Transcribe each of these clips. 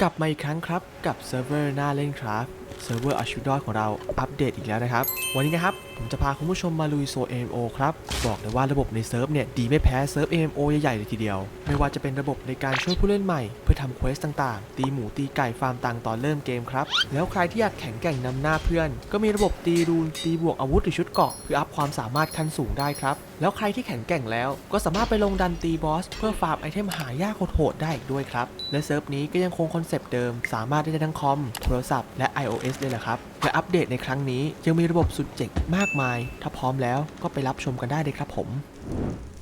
กลับมาอีกครั้งครับ กับเซิร์ฟเวอร์หน้าเล่นครับเซิร์ฟเวอร์อาชูดอของเราอัปเดตอีกแล้วนะครับ วันนี้นะครับ ผมจะพาคุณผู้ชมมาลุยโซ MMO ครับ บอกเลยว่าระบบในเซิร์ฟเนี่ย ดีไม่แพ้เซิร์ฟ MMO ใหญ่ๆเลยทีเดียว ไม่ว่าจะเป็นระบบในการช่วยผู้เล่นใหม่ เพื่อทำเควสต่างๆ ตีหมูตีไก่ฟาร์มตังตอนเริ่มเกมครับ แล้วใครที่อยากแข่งแกร่งนำหน้าเพื่อน ก็มีระบบตีรูนตีบวกอาวุธหรือชุดเกราะเพื่ออัพ ความสามารถขั้นสูงได้ครับ แล้วใครที่แข็งแกร่งแล้วก็สามารถไปลงดันตีบอส เพื่อฟาร์มไอเทมหายากโหดๆได้อีกด้วยครับ และเซิร์ฟนี้ก็ยังคงคอนเซปต์เดิม สามารถได้ทั้งคอม โทรศัพท์และ iOS เลยแหละครับและอัปเดตในครั้งนี้ยังมีระบบสุดเจ๋งมากมาย ถ้าพร้อมแล้วก็ไปรับชมกันได้เลยครับผม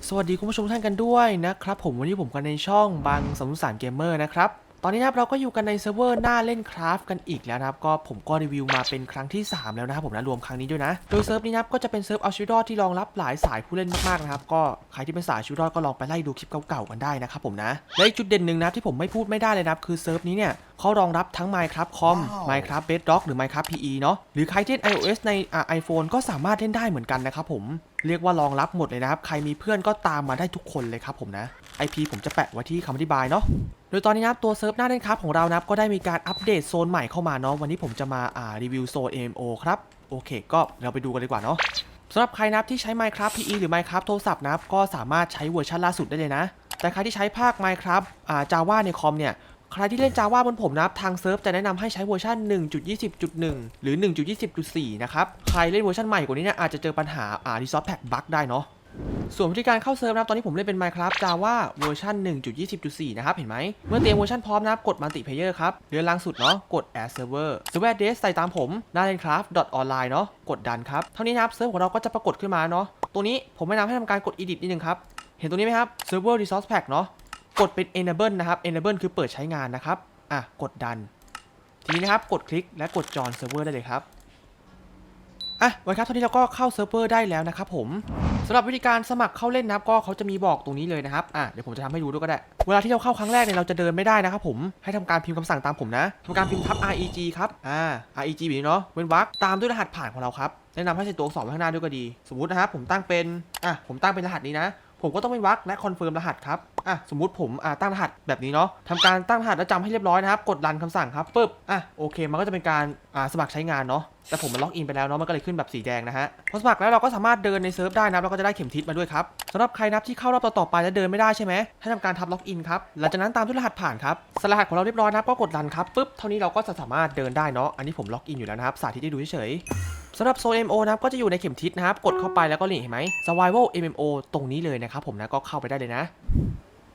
สวัสดีคุณผู้ชมท่านกันด้วยนะครับผมวันนี้ผมกันในช่องบางสมุสารเกมเมอร์นะครับ ตอนนี้นะครับเราก็อยู่กันในเซิร์ฟเวอร์หน้าเล่นคราฟกันอีกแล้วนะครับก็ผมก็รีวิวมาเป็นครั้งที่ 3 แล้วนะครับผมนะรวมครั้งนี้ด้วยนะ โดยเซิร์ฟนี้นะครับก็จะเป็นเซิร์ฟเอาชีวิตรอดที่รองรับหลายสายผู้เล่นมากๆนะครับก็ใครที่เป็นสายชีวิตรอดก็ลองไปไล่ดูคลิปเก่าๆกันได้นะครับผมนะและจุดเด่นหนึ่งนะที่ผมไม่พูดไม่ได้เลยนะครับคือเซิร์ฟนี้เนี่ยเขารองรับทั้ง Minecraft Com Minecraft Bedrock หรือ Minecraft PE เนาะหรือใครที่เล่น iOS ในอ่า iPhone ก็สามารถเล่นได้เหมือนกันนะครับผมเรียกว่ารองรับหมดเลยนะครับใครมีเพื่อนก็ตามมาได้ทุกคนเลยครับผมนะ IP ผมจะแปะไว้ที่คำอธิบายเนาะ ดยตอนนี้นะครับตัวเซิร์ฟหน้าเล่นครับของเรานะครับก็ได้มีการอัปเดตโซนใหม่เข้ามาเนาะวันนี้ผมจะมาอ่ารีวิวโซน MMO ครับโอเค ก็เราไปดูกันดีกว่าเนาะสำหรับใครนะครับที่ใช้ Minecraft PE หรือ Minecraft โทรศัพท์นะครับก็สามารถใช้เวอร์ชันล่าสุดได้เลยนะ แต่ใครที่ใช้ภาค Minecraft อ่า Java ในคอมเนี่ยใครที่เล่น Java บนผมนะครับทางเซิร์ฟจะแนะนำให้ใช้เวอร์ชัน1.20.1 หรือ 1.20.4 นะครับ ใครเล่นเวอร์ชันใหม่กว่านี้เนี่ยอาจจะเจอปัญหาอ่า Resource Pack Bug ได้เนาะ ส่วนวิธีการเข้าเซิร์ฟนะครับตอนนี้ผมเล่นเป็น Minecraft Java เวอร์ชัน1.20.4 นะครับ เห็นไหม เมื่อเตรียมเวอร์ชันพร้อมนะครับ กด Multiplayer ครับเลื่อนล่างสุดเนาะ กด Add Server Server Address ใส่ตามผมหน้าเล่น craft online เนาะ กดดันครับ เท่านี้นะครับ เซิร์ฟของเราก็จะปรากฏขึ้นมาเนาะ ตัวนี้ผมแนะนำให้ทำการกด Edit นิดนึงครับ เห็นตัวนี้ไหมครับ Server Resource Pack เนาะ กดเป็น Enable นะครับ Enable คือเปิดใช้งานนะครับ อะ กดดัน ทีนี้นะครับ กดคลิกและกดจอยเซิร์ฟเวอร์ได้เลยครับ อะไว้ครับตอนนี้เราก็เข้าเซิร์ฟเวอร์ได้แล้วนะครับผม สำหรับวิธีการสมัครเข้าเล่นนะครับก็เขาจะมีบอกตรงนี้เลยนะครับอะเดี๋ยวผมจะทำให้ดูด้วยก็ได้ เวลาที่เราเข้าครั้งแรกเนี่ยเราจะเดินไม่ได้นะครับผมให้ทำการพิมพ์คำสั่งตามผมนะทำการพิมพ์ทับ reg ครับอ่า reg แบบนี้เนาะเว้นวรรคตามด้วยรหัสผ่านของเราครับแนะนำให้ใส่ตัวอักษรไว้ข้างหน้าด้วยก็ดี สมมตินะครับผมตั้งเป็นอะผมตั้งเป็นรหัสนี้นะ ผมก็ต้องเป็นวรรคและคอนเฟิร์มรหัสครับอะสมมุติผมอ่าตั้งรหัสแบบนี้เนาะทำการตั้งรหัสแล้วจำให้เรียบร้อยนะครับ กดรันคำสั่งครับปึ๊บอะโอเค มันก็จะเป็นการอ่าสมัครใช้งานเนาะแต่ผมมันล็อกอินไปแล้วเนาะมันก็เลยขึ้นแบบสีแดงนะฮะพอสมัครแล้วเราก็สามารถเดินในเซิร์ฟได้นะครับแล้วก็จะได้เข็มทิศมาด้วยครับสำหรับใครนับที่เข้ารอบต่อๆไปแล้วเดินไม่ได้ใช่ไหมให้ทำการทับล็อกอินครับหลังจากนั้นตามด้วยรหัสผ่านครับสรหัสของเราเรียบร้อยนะก็กดรันครับปึ๊บเท่านี้เราก็จะสามารถเดินได้เนาะอันนี้ผมล็อกอินอยู่แล้วนะครับสาธิตให้ดูเฉยๆ สำหรับโซน MO นะครับก็จะอยู่ในเข็มทิศนะครับ กดเข้าไปแล้วก็นี่เห็นไหม Survival MMO ตรงนี้เลยนะครับผมนะก็เข้าไปได้เลยนะ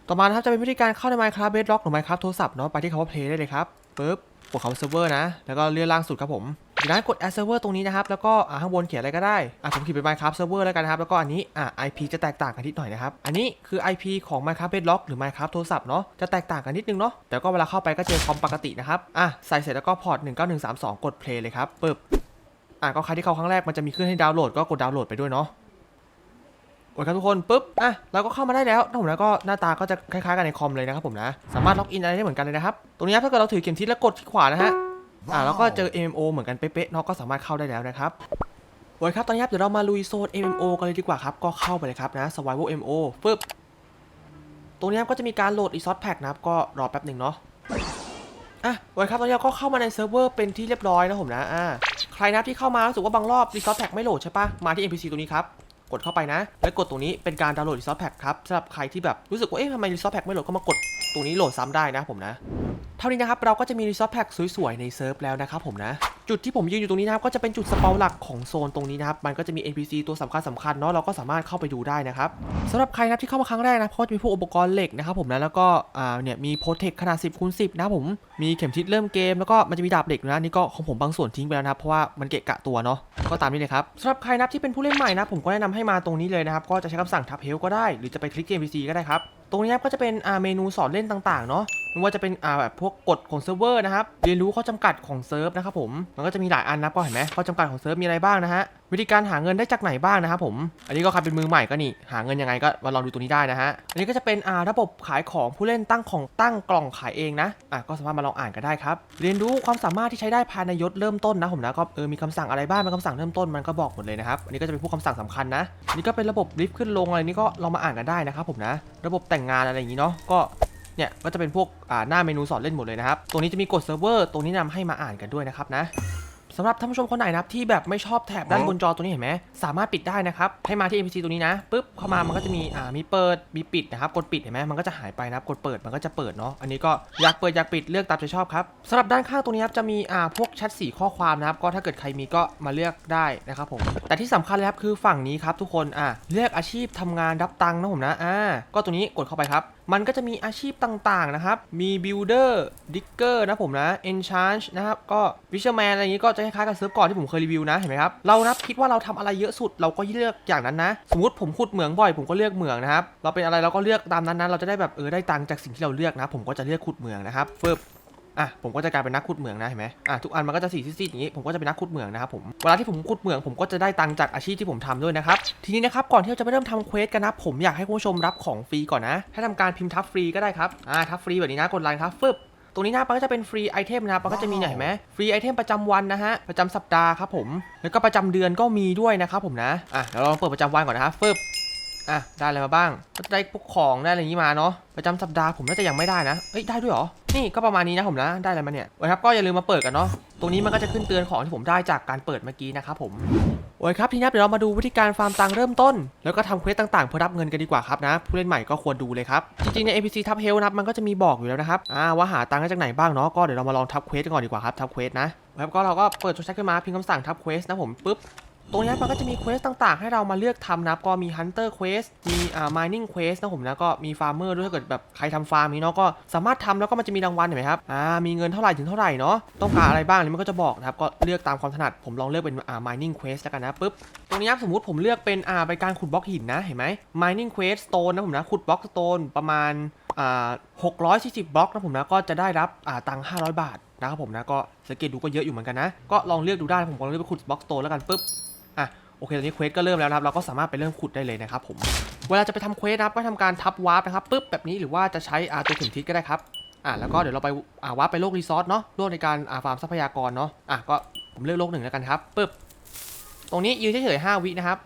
ต่อมานะครับจะเป็นวิธีการเข้าใน Minecraft Bedrock หรือ Minecraft โทรศัพท์เนาะไปที่คำว่า Play ได้เลยครับปึ๊บกดคำว่า Server นะ แล้วก็เลื่อนล่างสุดครับผมจากนั้นกด Add Server ตรงนี้นะครับ แล้วก็อ่าข้างบนเขียนอะไรก็ได้ อะผมเขียนเป็น Minecraft Server แล้วกันนะครับ แล้วก็อันนี้ อะ IP จะแตกต่างกันนิดหน่อยนะครับ อันนี้คือ IP ของ Minecraft Bedrock หรือ Minecraft โทรศัพท์เนาะ จะแตกต่างกันนิดนึงเนาะ แต่ก็เวลาเข้าไปก็เจอคอมปกตินะครับ อะ ใส่เสร็จแล้วก็พอร์ต 19132 กด Play เลยครับปึ๊บ อะก็ใครที่เข้าครั้งแรกมันจะมีขึ้นให้ดาวน์โหลดก็กดดาวน์โหลดไปด้วยเนาะโอเคครับทุกคนปุ๊บอะเราก็เข้ามาได้แล้วนผมแล้วก็หน้าตาก็จะคล้ายๆกันในคอมเลยนะครับผมนะสามารถล็อกอินอะไรได้เหมือนกันเลยนะครับตรงนี้ถ้าเกิดเราถือเข็มทิศแล้วกดที่ขวานะฮะอะแล้วก็เจอ MMO เหมือนกันเป๊ะๆเนาะก็สามารถเข้าได้แล้วนะครับโอเคครับตอนนี้ครับเดี๋ยวเรามาลุยโซน MMO กันเลยดีกว่าครับก็เข้าไปเลยครับนะ Survival MMO ปึ๊บตรงนี้ครับก็จะมีการโหลด Resource Pack นะครับก็รอแป๊บหนึ่งเนาะ อะวันครับตอนนี้เราก็เข้ามาในเซิร์ฟเวอร์เป็นที่เรียบร้อยนะผมนะอ่าใครนะที่เข้ามารู้สึกว่าบางรอบรีซอสแพ็กไม่โหลดใช่ปะมาที่ NPC ตัวนี้ครับกดเข้าไปนะ แล้วกดตรงนี้เป็นการดาวน์โหลดรีซอสแพ็กครับสำหรับใครที่แบบรู้สึกว่าเอ๊ะทำไมรีซอสแพ็กไม่โหลดก็มากดตรงนี้โหลดซ้ำได้นะผมนะเท่านี้นะครับเราก็จะมีรีซอสแพ็กสวยๆในเซิร์ฟแล้วนะครับผมนะ จุดที่ผมยืนอยู่ตรงนี้นะครับก็จะเป็นจุดสเปาหลักของโซนตรงนี้นะครับมันก็จะมี NPC ตัวสำคัญสำคัญเนาะเราก็สามารถเข้าไปดูได้นะครับสำหรับใครนะที่เข้ามาครั้งแรกนะเพราะจะมีพวกอุปกรณ์เหล็กนะครับผมนะแล้วก็อ่าเนี่ยมีโปรเทคขนาด 10คูณ10 นะผมมีเข็มทิศเริ่มเกมแล้วก็มันจะมีดาบเหล็กนะนี่ก็ของผมบางส่วนทิ้งไปแล้วนะครับเพราะว่ามันเกะกะตัวเนาะก็ตามนี้เลยครับสำหรับใครนะที่เป็นผู้เล่นใหม่นะผมก็แนะนำให้มาตรงนี้เลยนะครับก็จะใช้คำสั่งทับเฮลก็ได้หรือจะไปคลิก NPC ก็ได้ครับ ตรงนี้ครับก็จะเป็นเมนูสอนเล่นต่างๆเนาะไม่ว่าจะเป็นแบบพวกกฎของเซิร์ฟเวอร์นะครับเรียนรู้ข้อจำกัดของเซิร์ฟนะครับผมมันก็จะมีหลายอันนะก็เห็นไหมข้อจำกัดของเซิร์ฟมีอะไรบ้างนะฮะวิธีการหาเงินได้จากไหนบ้างนะครับผมอันนี้ก็ใครเป็นมือใหม่ก็นี่หาเงินยังไงก็มาลองดูตัวนี้ได้นะฮะอันนี้ก็จะเป็นระบบขายของผู้เล่นตั้งของตั้งกล่องขายเองนะอะก็สามารถมาลองอ่านกันได้ครับเรียนรู้ความสามารถที่ใช้ได้ภายในยศเริ่มต้นนะผมนะก็เออมีคำสั่งอะไรบ้างเป็นคำสั่งเริ่มต้นมันก็บอกหมดเลยนะครับอันนี้ก็จะเป็นพวกคำสั่งสำคัญนะอันนี่ก็เป็นระบบลิฟต์ขึ้นลงอะไรนี่ก็ลองมาอ่านกันได้นะครับผมนะ ระบบแต่งงานอะไรอย่างนี้เนาะก็เนี่ยก็จะเป็นพวกหน้าเมนูสอนเล่นหมดเลยนะครับ ตรงนี้จะมีกดเซิร์ฟเวอร์ ตรงนี้นำให้มาอ่านกันด้วยนะครับนะ สำหรับท่านผู้ชมคนไหนนะครับที่แบบไม่ชอบแถบด้านบนจอตัวนี้เห็นไหมสามารถปิดได้นะครับให้มาที่ NPC ตัวนี้นะปุ๊บเข้ามามันก็จะมีอ่ามีเปิดมีปิดนะครับกดปิดเห็นไหมมันก็จะหายไปนะครับกดเปิดมันก็จะเปิดเนาะอันนี้ก็อยากเปิดอยากปิดเลือกตามใจชอบครับสำหรับด้านข้างตัวนี้ครับจะมีอ่าพวกแชทสีข้อความนะครับก็ถ้าเกิดใครมีก็มาเลือกได้นะครับผมแต่ที่สำคัญเลยครับคือฝั่งนี้ครับทุกคนอ่าเลือกอาชีพทำงานรับตังค์นะผมนะอ่าก็ตัวนี้กดเข้าไปครับ มันก็จะมีอาชีพต่างๆนะครับ มี builder digger นะผมนะ enchant นะครับ ก็ fisherman อะไรอย่างนี้ก็จะคล้ายๆกับเซิร์ฟก่อนที่ผมเคยรีวิวนะ เห็นไหมครับ เรานับคิดว่าเราทำอะไรเยอะสุดเราก็เลือกอย่างนั้นนะ สมมติผมขุดเหมืองบ่อยผมก็เลือกเหมืองนะครับ เราเป็นอะไรเราก็เลือกตามนั้นนะเราจะได้แบบเออได้ตังค์จากสิ่งที่เราเลือกนะ ผมก็จะเลือกขุดเหมืองนะครับเฟิบ อะผมก็จะกลายเป็นนักขุดเหมืองนะเห็นไหมอะทุกอันมันก็จะสีซีดๆอย่างนี้ผมก็จะเป็นนักขุดเหมืองนะครับผมเวลาที่ผมขุดเหมืองผมก็จะได้ตังค์จากอาชีพที่ผมทำด้วยนะครับทีนี้นะครับก่อนที่เราจะไปเริ่มทำเควสกันนะผมอยากให้คุณผู้ชมรับของฟรีก่อนนะให้ทำการพิมพ์ทับฟรีก็ได้ครับอ่าทับฟรีแบบนี้นะกดไลน์ครับฟึบตรงนี้นะมันก็จะเป็นฟรีไอเทมนะครับมันก็จะมีเนี่ยเห็นไหมฟรีไอเทมประจำวันนะฮะประจำสัปดาห์ครับผมแล้วก็ประจำเดือนก็มีด้วยนะครับผมนะอะเดี๋ยวลองเปิดประจำวันก่อนนะครับฟึบ อะได้อะไรมาบ้าง ก็จะได้พวกของได้อะไรอย่างนี้มาเนาะประจำสัปดาห์ผมน่าจะยังไม่ได้นะเอ้ยได้ด้วยเหรอ นี่ก็ประมาณนี้นะผมนะได้อะไรมาเนี่ยโอ้ยครับก็อย่าลืมมาเปิดกันเนาะตรงนี้มันก็จะขึ้นเตือนของที่ผมได้จากการเปิดเมื่อกี้นะครับผมโอ้ยครับทีนี้เดี๋ยวเรามาดูวิธีการฟาร์มตังเริ่มต้น แล้วก็ทำเควสต่างๆเพื่อรับเงินกันดีกว่าครับนะ ผู้เล่นใหม่ก็ควรดูเลยครับ จริงๆ ใน NPC ทับเฮลนะมันก็จะมีบอกอยู่แล้วนะครับอ่าว่าหาตังได้จากไหนบ้างเนาะก็เดี๋ยวเรามาลองทับเควสกันก่อนดีกว่าครับทับเควสนะครับก็เราก็เปิดตัวแชทขึ้นมาพิมพ์คำสั่งทับเควสนะผมปุ๊บ ตรงนี้มันก็จะมีเควสต่างๆ ให้เรามาเลือกทำนับก็มี Hunter Quest มีอ่า Mining Quest นะผมนะก็มี Farmer ด้วยถ้าเกิดแบบใครทำฟาร์มนี้เนาะก็สามารถทำแล้วก็มันจะมีรางวัลเห็นไหมครับอ่ามีเงินเท่าไหร่ถึงเท่าไหร่เนาะต้องการอะไรบ้างนี่มันก็จะบอกนะครับก็เลือกตามความถนัดผมลองเลือกเป็นอ่า Mining Quest แล้วกันนะปุ๊บตรงนี้สมมติผมเลือกเป็นอ่าเป็นการขุดบล็อกหินนะเห็นไหม Mining Quest Stone นะผมนะขุดบล็อก Stone ประมาณอ่า640บล็อกนะผมนะก็จะได้รับอ่าตังค์500 บาทนะครับผมนะก็สังเกตดูก็เยอะอยู่เหมือนกันนะก็ลองเลือกดูได้ผมลองเลือกไปขุดบล็อก Stone แล้วกันปุ๊บ โอเคตอนนี้เควสก็เริ่มแล้วนะครับเราก็สามารถไปเริ่มขุดได้เลยนะครับผมเวลาจะไปทำเควสนะครับก็ทำการทับวาร์ปนะครับปุ๊บแบบนี้หรือว่าจะใช้อาตัวเข็มทิศก็ได้ครับอะแล้วก็เดี๋ยวเราไปอ่าวาร์ปไปโลกรีซอสเนาะโลกในการอ่าฟาร์มทรัพยากรเนาะอะก็ผมเลือกโลกหนึ่งแล้วกันครับปุ๊บตรงนี้ยืนเฉยๆ5วินะครับ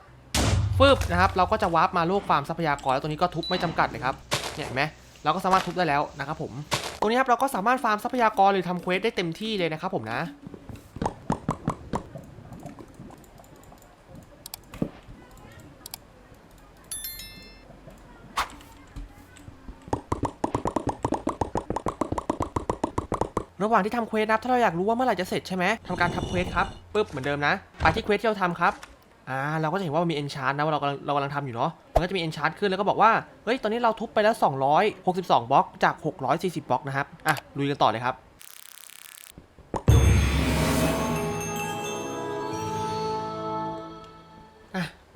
ปึ๊บนะครับเราก็จะวาร์ปมาโลกฟาร์มทรัพยากรแล้วตรงนี้ก็ทุบไม่จำกัดเลยครับเนี่ยเห็นไหมเราก็สามารถทุบได้แล้วนะครับผมตรงนี้ครับเราก็สามารถฟาร์มทรัพยากรหรือทำเควสได้เต็มที่เลยนะครับผมนะ ระหว่างที่ทำเควสนะครับถ้าเราอยากรู้ว่าเมื่อไหร่จะเสร็จใช่ไหมทำการทำเควสครับปุ๊บเหมือนเดิมนะไปที่เควสที่เราทำครับอ่าเราก็จะเห็นว่ามันมีเอนชาร์นะว่าเรากำลังเรากำลังทำอยู่เนาะมันก็จะมีเอนชาร์ขึ้นแล้วก็บอกว่าเฮ้ยตอนนี้เราทุบไปแล้ว 262 บล็อกจาก 640 บล็อกนะครับอะลุยกันต่อเลยครับ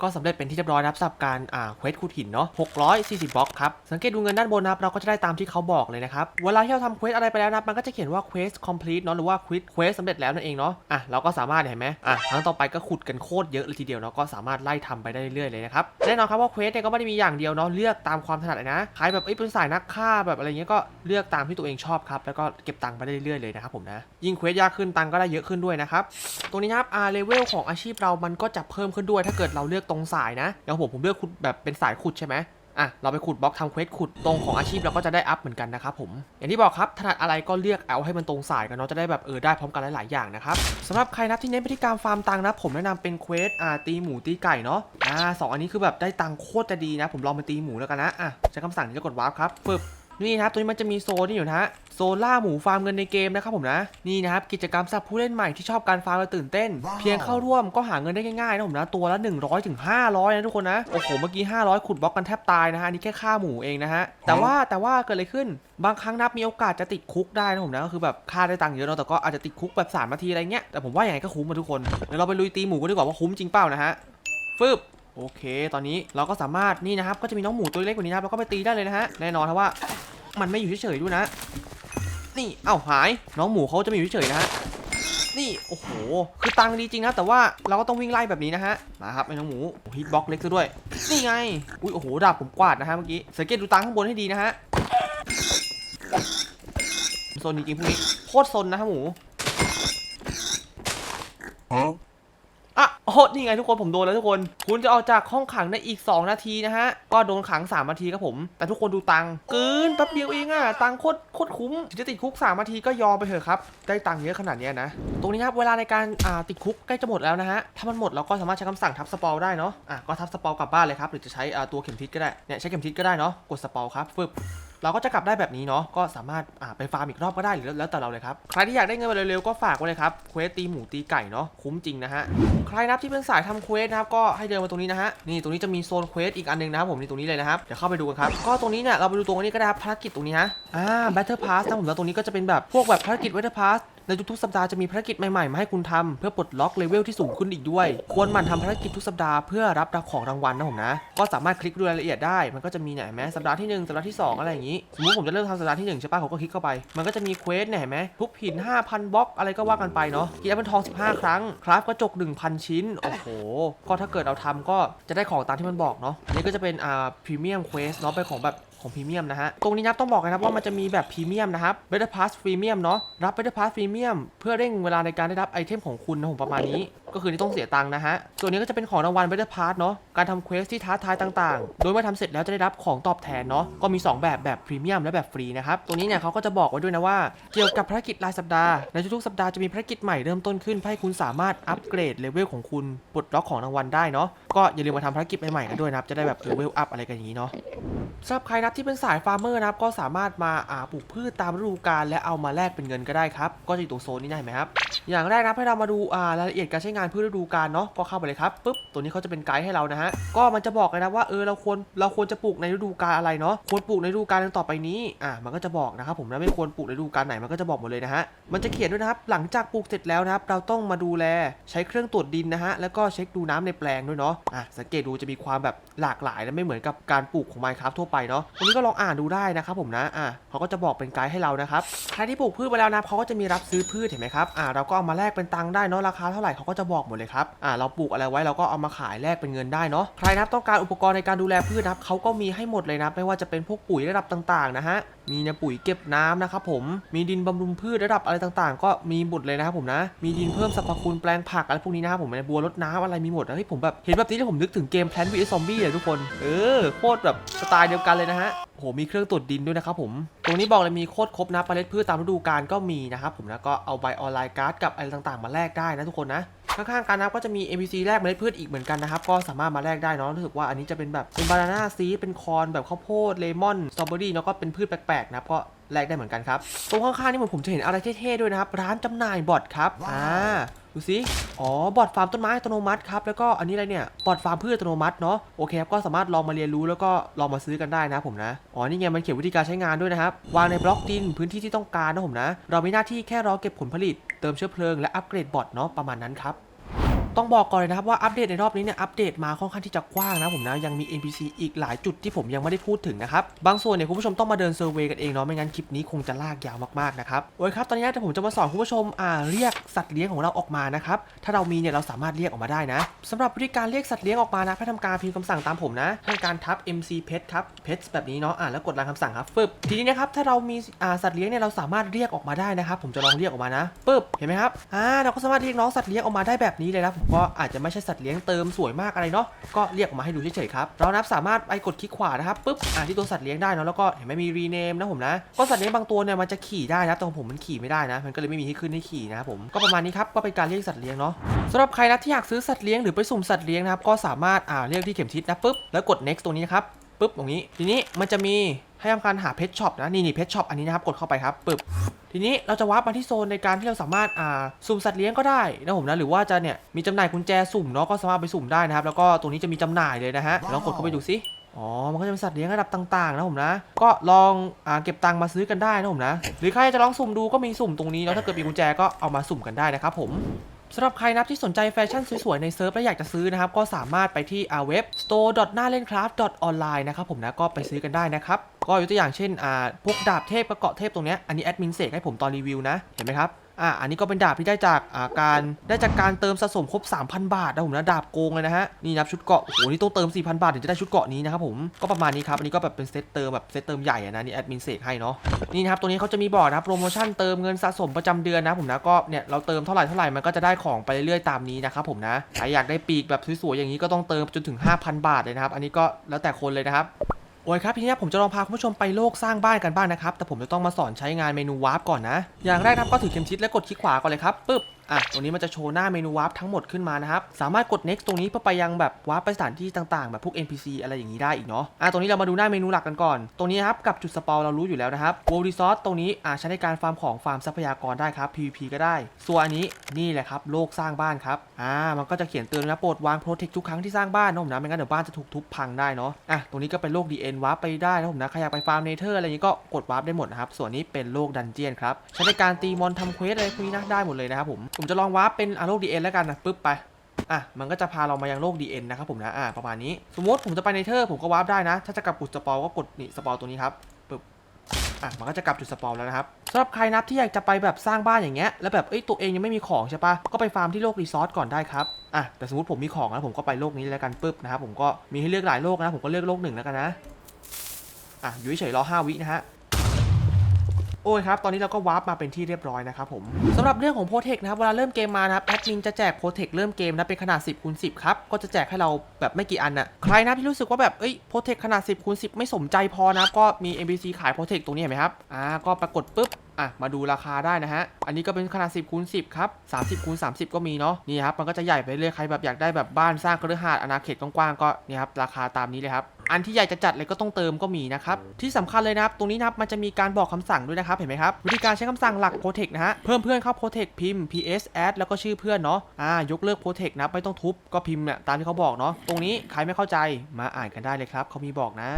ก็สำเร็จเป็นที่เรียบร้อยนะครับสำหรับการอ่าเควสขุดหินเนาะ640บล็อกครับ สังเกตดูเงินด้านบนนะครับเราก็จะได้ตามที่เขาบอกเลยนะครับ เวลาที่เราทำเควสอะไรไปแล้วนับมันก็จะเขียนว่าเควส complete เนาะหรือว่าเควสเควสสำเร็จแล้วนั่นเองเนาะอะเราก็สามารถเห็นไหมอะครั้งต่อไปก็ขุดกันโคตรเยอะเลยทีเดียวเนาะก็สามารถไล่ทำไปได้เรื่อยๆเลยนะครับแน่นอนครับว่าเควสเนี่ยก็ไม่ได้มีอย่างเดียวเนาะเลือกตามความถนัดเลยนะใครแบบเอ้ยเป็นสายนักฆ่าแบบอะไรเงี้ยก็เลือกตามที่ตัวเองชอบครับแล้วก็เก็บตังค์ไปได้เรื่อยๆเลยนะครับผมนะยิ่งเควสยากขึ้นตังค์ก็ได้เยอะขึ้นด้วยนะครับตรงนี้ครับอาเลเวลของอาชีพเรามันก็จะเพิ่มขึ้นด้วยถ้าเกิดเราเลือกตรงสายนะอย่างผมผมเลือกขุดแบบเป็นสายขุดใช่ไหมอะเราไปขุดบล็อกทำเควสขุดตรงของอาชีพเราก็จะได้อัพเหมือนกันนะครับผมอย่างที่บอกครับถนัดอะไรก็เลือกเอาให้มันตรงสายกันเนาะจะได้แบบเออได้พร้อมกันหลาย ๆ อย่างนะครับสำหรับใครนะที่เน้นไปที่การฟาร์มตังค์นะผมแนะนำเป็นเควสอ่าตีหมูตีไก่เนาะอ่าสองอันนี้คือแบบได้ตังค์โคตรจะดีนะ ผมลองไปตีหมูแล้วกันนะอะใช้คำสั่งนี้จะกดวาร์ปครับฟึบ นี่นะครับตัวนี้มันจะมีโซนนี่อยู่นะฮะโซนล่าหมูฟาร์มเงินในเกมนะครับผมนะนี่นะครับกิจกรรมสำหรับผู้เล่นใหม่ที่ชอบการฟาร์มและตื่นเต้น เพียงเข้าร่วมก็หาเงินได้ง่ายๆนะผมนะตัวละ 100ถึง500นะทุกคนนะโอ้โหเมื่อกี้500 ขุดบล็อกกันแทบตายนะฮะอันนี่แค่ค่าหมูเองนะฮะแต่ว่าแต่ว่าเกิดอะไรขึ้นบางครั้งนับมีโอกาสจะติดคุกได้นะผมนะก็คือแบบค่าได้ตังค์เยอะเนาะแต่ก็อาจจะติดคุกแบบ3นาทีอะไรเงี้ยแต่ผมว่าอย่างไรก็คุ้มมาทุกคนเดี๋ยวเราไปลุยตีหมูกันดีกว่าว่าคุ้มจริงเปล่านะฮะฟึบโอเค ตอนนี้เราก็สามารถนี่นะครับก็จะมีน้องหมูตัวเล็กกว่านี้นะครับเราก็ไปตีได้เลยนะฮะแน่นอนครับว่า มันไม่อยู่เฉยๆด้วยนะ นี่เอ้าหาย น้องหมูเขาจะไม่อยู่เฉยๆนะฮะนี่โอ้โหคือตังดีจริงนะแต่ว่าเราก็ต้องวิ่งไล่แบบนี้นะฮะมาครับไอ้น้องหมูฮิตบ็อกเล็กซะด้วย นี่ไงอุ้ยโอ้โหดาบผมกวาดนะฮะเมื่อกี้สังเกตดูตังข้างบนให้ดีนะฮะโซนจริงๆพวกนี้โคตรโซนนะฮะหมู Huh? นี่ไงทุกคนผมโดนแล้วทุกคน คุณจะออกจากห้องขังในอีก 2 นาทีนะฮะ ก็โดนขัง 3 นาทีครับผม แต่ทุกคนดูตังค์เกินแป๊บเดียวเองอะตังค์โคตรโคตรคุ้มถึงจะติดคุก 3 นาทีก็ยอมไปเถอะครับ ได้ตังค์เยอะขนาดนี้นะ ตรงนี้ครับเวลาในการอ่าติดคุกใกล้จะหมดแล้วนะฮะ ถ้ามันหมดเราก็สามารถใช้คำสั่งทับสปอลได้เนาะ อะก็ทับสปอลกลับบ้านเลยครับ หรือจะใช้อ่าตัวเข็มทิศก็ได้ เนี่ยใช้เข็มทิศก็ได้เนาะ กดสปอลครับฟึบ เราก็จะกลับได้แบบนี้เนาะก็สามารถไปฟาร์มอีกรอบก็ได้หรือแล้วแต่เราเลยครับใครที่อยากได้เงินเร็วๆก็ฝากไว้เลยครับเควสตีหมูตีไก่เนาะคุ้มจริงนะฮะใครนับที่เป็นสายทำเควสนะครับก็ให้เดินมาตรงนี้นะฮะนี่ตรงนี้จะมีโซนเควสอีกอันหนึงนะครับผมนี่ตรงนี้เลยนะครับเดี๋ยวเข้าไปดูกันครับก็ตรงนี้เนี่ยเราไปดูตรงนี้ก็ได้ครับภารกิจตรงนี้ฮะอ่า Battle Pass นะผมแล้วตรงนี้ก็จะเป็นแบบพวกแบบภารกิจ Battle Pass ในทุกๆสัปดาห์จะมีภารกิจใหม่ๆมาให้คุณทำเพื่อปลดล็อกเลเวลที่สูงขึ้นอีกด้วย ควรหมั่นทำภารกิจทุกสัปดาห์เพื่อรับของรางวัลนะผมนะ ก็สามารถคลิกดูรายละเอียดได้ มันก็จะมีเนี่ยเห็นไหมสัปดาห์ที่หนึ่งสัปดาห์ที่สองอะไรอย่างนี้ สมมติผมจะเริ่มทำสัปดาห์ที่หนึ่งใช่ปะผมก็คลิกเข้าไป มันก็จะมีเควสเนี่ยเห็นไหมทุบหิน 5,000 บล็อกอะไรก็ว่ากันไปเนาะกินแอปเปิลทอง 15 ครั้ง คราฟกระจก 1,000 ชิ้น โอ้โห ก็ถ้าเกิดเราทำก็จะได้ของตามที่มันบอกเนาะนนี้ก็จะเป็นอ่าพรีเมียมเควสเนาะเป็นของแบบ ของพรีเมียมนะฮะ ตรงนี้นับต้องบอกกันนะครับว่ามันจะมีแบบพรีเมียมนะครับ Better Pass พรีเมียมเนาะ รับ Better Pass พรีเมียมเพื่อเร่งเวลาในการได้รับไอเทมของคุณนะผมประมาณนี้ ก็คือที่ต้องเสียตังค์นะฮะ ส่วนนี้ก็จะเป็นของรางวัล Better Pass เนาะ การทำเควสที่ท้าทายต่างๆ โดยเมื่อทำเสร็จแล้วจะได้รับของตอบแทนเนาะ ก็มี 2 แบบแบบพรีเมียมและแบบฟรีนะครับ ตรงนี้เนี่ยเขาก็จะบอกไว้ด้วยนะว่า เกี่ยวกับภารกิจรายสัปดาห์ ในทุกๆสัปดาห์จะมีภารกิจใหม่เริ่มต้นขึ้นเพื่อให้คุณสามารถอัปเกรดเลเวลของคุณปลดล็อกของรางวัลได้เนาะ ก็อย่าลืมมาทำภารกิจใหม่ๆกันด้วยนะครับ จะได้แบบเลเวลอัพอะไรกันอย่างนี้เนาะสำหรับใครนะครับที่เป็นสายฟาร์มเมอร์นะครับก็สามารถมาอาปลูกพืชตามฤดูกาลและเอามาแลกเป็นเงินก็ได้ครับ ก็จะอยู่ตรงโซนนี้นะเห็นไหมครับ อย่างแรกนะให้เรามาดูรายละเอียดการใช้งานเพืชฤดูกาลเนาะก็เข้าไปเลยครับปุ๊บตัวนี้เขาจะเป็นไกด์ให้เรานะฮะก็มันจะบอกเลยนะว่าเออเราควรเราควรจะปลูกในฤดูกาลอะไรเนาะควรปลูกในฤดูกาลต่อไปนี้อ่ามันก็จะบอกนะครับผมนะไม่ควรปลูกในฤดูกาลไหนมันก็จะบอกหมดเลยนะฮะมันจะเขียนด้วยนะครับหลังจากปลูกเสร็จแล้วนะครับเราต้องมาดูแลใช้เครื่องตรวจดินนะฮะแล้วก็เช็คดูน้ำในแปลงด้วยเนาะอะสังเกตดูจะมีความแบบหลากหลายและไม่เหมือนกับการปลูกของ Minecraft ทั่วไปเนาะตรงนี้ก็ลองอ่านดูได้นะครับผมนะอะเขาก็จะบอกเป็นไกด์ให้เรานะครับใครที่ปลูกพืชไปแล้วนะเขาก็จะมีรับซื้อพืชเห็นไหมครับอ่าเราก็เอามาแลกเป็นตังค์ได้เนาะราคาเท่าไหร่เขาก็จะบอกหมดเลยครับอ่าเราปลูกอะไรไว้เราก็เอามาขายแลกเป็นเงินได้เนาะใครนะครับต้องการอุปกรณ์ในการดูแลพืชนะครับเขาก็มีให้หมดเลยนะไม่ว่าจะเป็นพวกปุ๋ยระดับต่างๆนะฮะมีเนี่ยปุ๋ยเก็บน้ำนะครับผมมีดินบำรุงพืชระดับอะไรต่างๆ ก็มีหมดเลยนะครับผมนะ มีดินเพิ่มสรรพคุณแปลงผักอะไรพวกนี้นะครับผมในบัวรดน้ำอะไรมีหมดนะเฮ้ยผมแบบเห็นแบบนี้แล้วผมนึกถึงเกม Plant vs Zombie เลยทุกคนเออโคตรแบบสไตล์เดียวกันเลยนะฮะโอ้โหมีเครื่องตรวจดินด้วยนะครับผม ตรงนี้บอกเลยมีโคตรครบนะเมล็ดพืชตามฤดูกาลก็มีนะครับผมนะก็เอาใบออนไลน์การ์ดกับอะไรต่างๆ มาแลกได้นะทุกคนนะ ข้างๆกันนะครับก็จะมี NPC แลกเมล็ดพืชอีกเหมือนกันนะครับ ก็สามารถมาแลกได้เนาะรู้สึกว่าอันนี้จะเป็นแบบเป็นบานาน่าซีเป็นคอนแบบข้าวโพดเลมอนสตรอเบอรี่เนาะก็เป็นพืชแปลกๆนะครับก็แลกได้เหมือนกันครับตรงข้างๆนี่เหมือนผมจะเห็นอะไรเท่ๆด้วยนะครับร้านจำหน่ายบอทครับอ่าดูสิอ๋อบอทฟาร์มต้นไม้อัตโนมัติครับแล้วก็อันนี้อะไรเนี่ยบอทฟาร์มพืชอัตโนมัติเนาะโอเคครับก็สามารถลองมาเรียนรู้แล้วก็ลองมาซื้อกันได้นะครับผมนะอ๋อนี่ไงมันเขียนวิธีการใช้งานด้วยนะครับวางในบล็อกดินพื้นที่ที่ต้องการนะผมนะ เรามีหน้าที่แค่รอเก็บผลผลิต เติมเชื้อเพลิงและอัปเกรดบอทเนาะประมาณนั้นครับ ต้องบอกก่อนเลยนะครับว่าอัปเดตในรอบนี้เนี่ยอัปเดตมาค่อนข้างที่จะกว้างนะผมนะยังมี NPC อีกหลายจุดที่ผมยังไม่ได้พูดถึงนะครับบางส่วนเนี่ยคุณผู้ชมต้องมาเดินเซอร์เวยกันเองเนาะไม่งั้นคลิปนี้คงจะลากยาวมากๆนะครับโอเคครับตอนนี้เดี๋ยวผมจะมาสอนคุณผู้ชมอ่าเรียกสัตว์เลี้ยงของเราออกมานะครับถ้าเรามีเนี่ยเราสามารถเรียกออกมาได้นะสำหรับวิธีการเรียกสัตว์เลี้ยงออกมานะให้ทำการพิมพ์คำสั่งตามผมนะให้การทับ MC pet ครับ pet แบบนี้เนาะอ่าแล้วกดรันคำสั่งครับฟึบทีนี้นะครับถ้าเรามีอ่าสัตว์เลี้ยงเนี่ยเราสามารถเรียกออกมาได้นะครับผมจะลองเรียกออกมานะปึ๊บเห็นไหมครับอ่าเราก็สามารถเรียกน้องสัตว์เลี้ยงออกมาได้แบบนี้เลยนะผมก็อาจจะไม่ใช่สัตว์เลี้ยงเติมสวยมากอะไรเนาะก็เรียกออกมาให้ดูเฉยๆครับเรานับสามารถไปกดคลิกขวานะครับปุ๊บอ่านที่ตัวสัตว์เลี้ยงได้เนาะแล้วก็เห็นไหมมี rename นะผมนะก็สัตว์เลี้ยงบางตัวเนี่ยมันจะขี่ได้นะแต่ของผมมันขี่ไม่ได้นะ มันก็เลยไม่มีให้ขึ้นให้ขี่นะครับผมก็ประมาณนี้ครับก็เป็นการเรียกสัตว์เลี้ยงเนาะสำหรับใครนะที่อยากซื้อสัตว์เลี้ยงหรือไปสุ่มสัตว์เลี้ยงนะครับก็สามารถอ่าเรียกที่เข็มทิศนะปุ๊บแล้วกด next ตรงนี้นะครับ ปึ๊บตรงนี้ ทีนี้มันจะมีให้ทำการหาเพชช็อปนะนี่นี่เพชช็อปอันนี้นะครับกดเข้าไปครับปึ๊บทีนี้เราจะวาร์ปมาที่โซนในการที่เราสามารถอ่าสุ่มสัตว์เลี้ยงก็ได้นะผมนะหรือว่าจะเนี่ยมีจำหน่ายกุญแจสุ่มเนาะก็สามารถไปสุ่มได้นะครับแล้วก็ตรงนี้จะมีจำหน่ายเลยนะฮะเดี๋ยวลองกดเข้าไปดูซิอ๋อ มันก็จะเป็นสัตว์เลี้ยงระดับต่างๆนะผมนะ ก็ลองอ่าเก็บตังค์มาซื้อกันได้นะผมนะ หรือใครจะลองสุ่มดูก็มีสุ่มตรงนี้แล้วถ้าเกิดมีกุญแจก็เอามาสุ่มกันได้นะครับผม สำหรับใครนับที่สนใจแฟชั่นสวยๆ ในเซิร์ฟและอยากจะซื้อนะครับ ก็สามารถไปที่อาเว็บ store หน้าเล่น craft online นะครับผมนะก็ไปซื้อกันได้นะครับ ก็ยกตัวอย่างเช่นอ่าพวกดาบเทพกระเกาะเทพตรงเนี้ยอันนี้แอดมินเสกให้ผมตอนรีวิวนะเห็นไหมครับ อะอันนี้ก็เป็นดาบที่ได้จากอ่าการได้จากการเติมสะสมครบ 3,000 บาทนะผมนะดาบโกงเลยนะฮะนี่นับชุดเกาะโอ้โหนี่ต้องเติม 4,000 บาทถึงจะได้ชุดเกาะนี้นะครับผมก็ประมาณนี้ครับอันนี้ก็แบบเป็นเซตเติมแบบเซตเติมใหญ่นะนี่แอดมินเสกให้เนาะนี่นะครับตัวนี้เขาจะมีบอกนะครับโปรโมชั่นเติมเงินสะสมประจำเดือนนะผมนะก็เนี่ยเราเติมเท่าไหร่เท่าไหร่มันก็จะได้ของไปเรื่อยๆตามนี้นะครับผมนะใครอยากได้ปีกแบบสวยๆอย่างนี้ก็ต้องเติมจนถึง 5,000 บาทเลยนะครับอันนี้ก็แล้วแต่คนเลยนะครับ โอ้ยครับทีนี้ผมจะลองพาคุณผู้ชมไปโลกสร้างบ้านกันบ้างนะครับแต่ผมจะต้องมาสอนใช้งานเมนูวาร์ปก่อนนะ อย่างแรกครับก็ถือเข็มชิดและกดคลิกขวาก่อนเลยครับปึ๊บ อะตรงนี้มันจะโชว์หน้าเมนูวาร์ปทั้งหมดขึ้นมานะครับ สามารถกด next ตรงนี้เพื่อไปยังแบบวาร์ปไปสถานที่ต่างๆ แบบพวก NPC อะไรอย่างนี้ได้อีกเนาะ อะตรงนี้เรามาดูหน้าเมนูหลักกันก่อน ตรงนี้ครับกับจุดสปาวเรารู้อยู่แล้วนะครับ World Resource ตรงนี้อะใช้ในการฟาร์มของฟาร์มทรัพยากรได้ครับ PVP ก็ได้ ส่วนอันนี้นี่แหละครับโลกสร้างบ้านครับ อ่า มันก็จะเขียนเตือนนะโปรดวางโปรเทคทุกครั้งที่สร้างบ้านนะผมนะไม่งั้นเดี๋ยวบ้านจะถูกทุบพังได้เนาะ อะตรงนี้ก็เป็นโลก DN วาร์ปไปได้นะผมนะใครอยากไปฟาร์มเนเธอร์อะไรอย่างนี้ก็กดวาร์ปได้หมดนะครับส่วนนี้เป็นโลกดันเจียนครับใช้ในการตีมอนทำเควสอะไรพวกนี้นะได้หมดเลยนะครับผมผมจะลองวาร์ปเป็นโลก DN แล้วกันนะปึ๊บไปอะมันก็จะพาเรามายังโลก DN นะครับผมนะอะประมาณนี้ สมมติผมจะไปในเธอร์ผมก็วาร์ปได้นะ ถ้าจะกลับจุดสปอลก็กดนี่สปอลตัวนี้ครับปึ๊บอะมันก็จะกลับจุดสปอลแล้วนะครับสำหรับใครนับที่อยากจะไปแบบสร้างบ้านอย่างเงี้ยแล้วแบบเอ้ยตัวเองยังไม่มีของใช่ปะก็ไปฟาร์มที่โลกรีซอสก่อนได้ครับอะแต่สมมติผมมีของแล้วผมก็ไปโลกนี้แล้วกันปึ๊บนะครับผมก็มีให้เลือกหลายโลกนะผมก็เลือกโลกหนึ่งแล้วกันนะอะอยู่เฉยรอ5วินะฮะ อ้ยครับ ตอนนี้เราก็วาร์ปมาเป็นที่เรียบร้อยนะครับผมสำหรับเรื่องของโปรเทคนะครับ เวลาเริ่มเกมมานะครับแอดมินจะแจกโปรเทคเริ่มเกมนะเป็นขนาด 10คูณ10ครับ ก็จะแจกให้เราแบบไม่กี่อันน่ะใครนะที่รู้สึกว่าแบบเอ้ยโปรเทคขนาด 10คูณ10 ไม่สมใจพอนะก็มี NPC ขายโปรเทคตรงนี้เห็นไหมครับอ่าก็ปรากฏปุ๊บอะมาดูราคาได้นะฮะ อันนี้ก็เป็นขนาด 10คูณ10ครับ30คูณ30 ก็มีเนาะ นี่ครับ มันก็จะใหญ่ไปเรื่อยใครแบบอยากได้แบบบ้านสร้างคฤหาสน์อาณาเขตกว้างๆ ก็เนี่ยครับ ราคาตามนี้เลยครับ อันที่ใหญ่จะจัดเลยก็ต้องเติมก็มีนะครับที่สำคัญเลยนะครับตรงนี้นะครับมันจะมีการบอกคำสั่งด้วยนะครับเห็นไหมครับวิธีการใช้คำสั่งหลัก protect นะฮะเพิ่มเพื่อนเข้า protect พิมพ์ ps add แล้วก็ชื่อเพื่อนเนาะอ่ายกเลิก protect นะครับไม่ต้องทุบก็พิมพ์เนี่ยตามที่เขาบอกเนาะตรงนี้ใครไม่เข้าใจมาอ่านกันได้เลยครับเขามีบอกนะ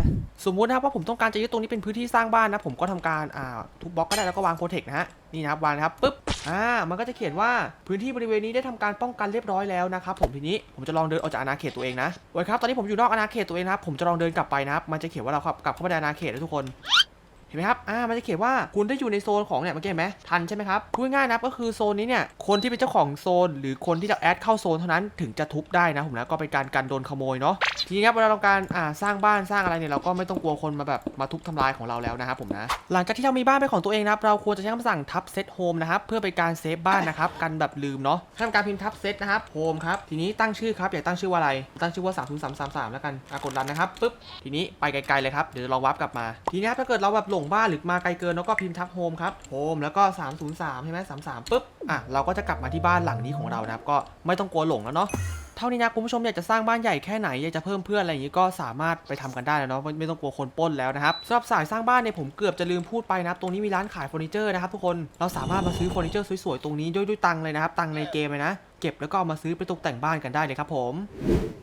สมมุตินะครับว่าผมต้องการจะยึดตรงนี้เป็นพื้นที่สร้างบ้านนะผมก็ทำการอ่าทุบบล็อกก็ได้แล้วก็วาง protect นะฮะนี่นะครับวางนะครับปุ๊บ อ่ามันก็จะเขียนว่าพื้นที่บริเวณนี้ได้ทำการป้องกันเรียบร้อยแล้วนะครับผมทีนี้ผมจะลองเดินออกจากอาณาเขตตัวเองนะโอ้ยครับตอนนี้ผมอยู่นอกอาณาเขตตัวเองนะครับผมจะลองเดินกลับไปนะครับมันจะเขียนว่าเรากลับเข้ามาในอาณาเขตแล้วทุกคน เห็นไหมครับ อ่า มันจะเขียนว่าคุณได้อยู่ในโซนของเนี่ยเมื่อกี้เห็นไหมทันใช่ไหมครับพูดง่ายนะครับก็คือโซนนี้เนี่ย คนที่เป็นเจ้าของโซน หรือคนที่จะแอดเข้าโซนเท่านั้นถึงจะทุบได้นะผมนะ ก็เป็นการกันโดนขโมยเนาะ ทีนี้ครับเวลาเราการอ่าสร้างบ้านสร้างอะไรเนี่ยเราก็ไม่ต้องกลัวคนมาแบบมาทุบทำลายของเราแล้วนะครับผมนะ หลังจากที่เรามีบ้านเป็นของตัวเองนะครับเราควรจะใช้คำสั่งทับเซตโฮมนะครับเพื่อเป็นการเซฟบ้านนะครับกันแบบลืมเนาะทำการพิมพ์ทับเซตนะครับโฮมครับทีนี้ตั้งชื่อครับอยากตั้งชื่อว่าอะไรตั้งชื่อว่า 30333 แล้วกันกดรันนะครับปึ๊บทีนี้ไปไกลๆเลยครับเดี๋ยวเราวับกลับมาทีนี้ถ้าเกิดเราแบบหลงบ้านหรือมาไกลเกินเราก็พิมพ์ทับโฮมครับโฮมแล้วก็ 303ใช่ไหม33ปึ๊บอะเราก็จะกลับมาที่บ้านหลังนี้ของเรานะครับก็ไม่ต้องกลัวหลงแล้วเนาะเท่านี้นะคุณผู้ชมอยากจะสร้างบ้านใหญ่แค่ไหนอยากจะเพิ่มเพื่อนอะไรอย่างนี้ก็สามารถไปทำกันได้แล้วเนาะไม่ไม่ต้องกลัวคนป้นแล้วนะครับสำหรับสายสร้างบ้านเนี่ยผมเกือบจะลืมพูดไปนะครับตรงนี้มีร้านขายเฟอร์นิเจอร์นะครับทุกคนเราสามารถมาซื้อเฟอร์นิเจอร์สวยๆตรงนี้ด้วยด้วยตังเลยนะครับตังในเกมเลยนะเก็บแล้วก็เอามาซื้อไปตกแต่งบ้านกันได้เลยครับผม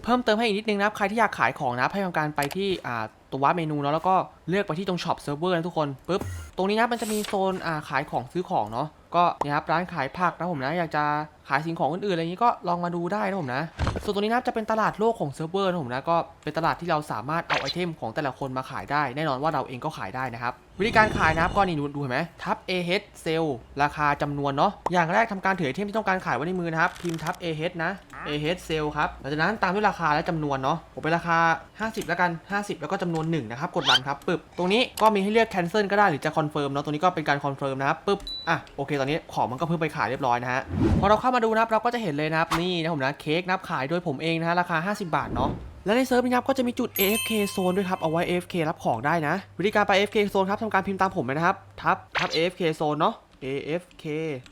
เพิ่มเติมให้อีกนิดนึงนะครับใครที่อยากขายของนะให้ทำการไปที่อ่า ตัวว่าเมนูเนาะแล้วก็เลือกไปที่ตรงช็อปเซิร์ฟเวอร์นะทุกคนปุ๊บตรงนี้นะมันจะมีโซนอ่าขายของซื้อของเนาะก็เนี่ยครับร้านขายผักนะผมนะอยากจะขายสิ่งของอื่นๆอะไรอย่างนี้ก็ลองมาดูได้นะผมนะ ส่วนตรงนี้นะจะเป็นตลาดโลกของเซิร์ฟเวอร์นะผมนะก็เป็นตลาดที่เราสามารถเอาไอเทมของแต่ละคนมาขายได้ แน่นอนว่าเราเองก็ขายได้นะครับ วิธีการขายนะครับก็นี่ดูดูเห็นไหมทับ AH เซลราคาจำนวนเนาะอย่างแรกทำการถือไอเทมที่ต้องการขายไว้ในมือนะครับพิมพ์ทับ AH นะ AH เซลครับหลังจากนั้นตามด้วยราคาและจำนวนเนาะผมเป็นราคา 50 แล้วกัน 50 แล้วก็จำนวน1นะครับกดรันครับปึ๊บตรงนี้ก็มีให้เลือก cancel ก็ได้หรือจะ confirm เนาะตรงนี้ก็เป็นการ confirm นะครับปึ๊บอะโอเค ตอนนี้ของมันก็เพิ่งไปขายเรียบร้อยนะฮะพอเราเข้ามาดูนะครับเราก็จะเห็นเลยนะครับนี่นะผมนะเค้กนับขายโดยผมเองนะฮะราคา 50 บาทเนาะ และในเซิร์ฟนี้ครับก็จะมีจุด AFK โซนด้วยครับเอาไว้ AFK รับของได้นะ วิธีการไป AFK โซนครับทำการพิมพ์ตามผมเลยนะครับทับทับ AFK โซนเนาะ AFK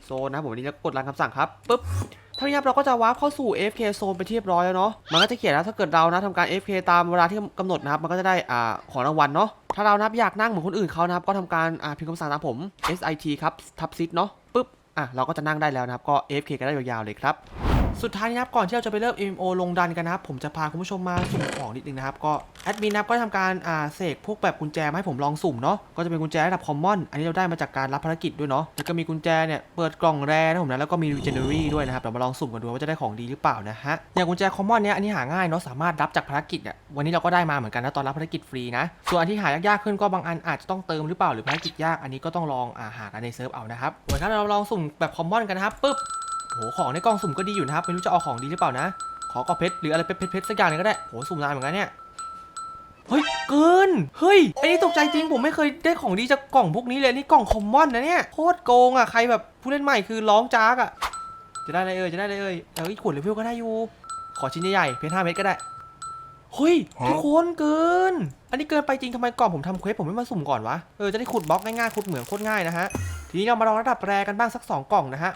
โซนนะผมวันนี้จะกดรันคำสั่งครับปุ๊บท่านี้ครับเราก็จะวาร์ปเข้าสู่ AFK โซนไปที่เรียบร้อยแล้วเนาะ มันก็จะเขียนนะถ้าเกิดเรานะทำการ AFK ตามเวลาที่กำหนดนะครับ มันก็จะได้อ่าของรางวัลเนาะ ถ้าเรานับอยากนั่งเหมือนคนอื่นเขานะครับ ก็ทำการอ่าพิมพ์คำสั่งตามผม SIT ครับทับซิดเนาะ ปุ๊บ อะเราก็จะนั่งได้แล้วนะครับ ก็ AFK กันได้ยาวๆเลยครับ สุดท้ายนี้นะครับก่อนที่เราจะไปเริ่ม MMO ลงดันกันนะครับผมจะพาคุณผู้ชมมาสุ่มของนิดนึงนะครับก็แอดมินนะครับก็ทำการอ่าเสกพวกแบบกุญแจมาให้ผมลองสุ่มเนาะก็จะเป็นกุญแจระดับคอมมอนอันนี้เราได้มาจากการรับภารกิจด้วยเนาะแล้วก็มีกุญแจเนี่ยเปิดกล่องแร่นะผมนะแล้วก็มี regenerary ด้วยนะครับเดี๋ยวมาลองสุ่มกันดูว่าจะได้ของดีหรือเปล่านะฮะอย่างกุญแจคอมมอนเนี้ยอันนี้หาง่ายเนาะสามารถรับจากภารกิจเนี่ยวันนี้เราก็ได้มาเหมือนกันนะตอนรับภารกิจฟรีนะส่วนอันที่หายากๆขึ้นก็บางอันอาจจะต้องเติมหรือเปล่าหรือภารกิจยากอันนี้ก็ต้องลองอ่าหากันในเซิร์ฟเอานะครับโอเคครับเราลองสุ่มแบบคอมมอนกันนะครับปึ๊บ โหของในกล่องสุ่มก็ดีอยู่นะครับ ไม่รู้จะเอาของดีหรือเปล่านะ ขอกระเพชรหรืออะไรเพชรเพชรสักอย่างหนึงก็ได้โหสุ่มนานเหมือนกันเนี่ยเฮ้ยเกินเฮ้ยไอ้นี่ตกใจจริงผมไม่เคยได้ของดีจากกล่องพวกนี้เลยนี่กล่องคอมมอนนะเนี่ยโคตรโกงอะใครแบบผู้เล่นใหม่คือร้องจากอะจะได้อะไรเอ่ยจะได้อะไรเอ่ยเอ้ยขวดเลเวลก็ได้อยู่ ขอชิ้นใหญ่ๆเพชรห้าเม็ดก็ได้เฮ้ยทุกคนเกิน อันนี้เกินไปจริงทำไมก่อนผมทำเควสผมไม่มาสุ่มก่อนวะเออจะได้ขุดบล็อกง่ายๆขุดเหมืองโคตรง่ายนะฮะทีนี้เรามาลองระดับแรกันบ้างสักสองกล่องนะฮะ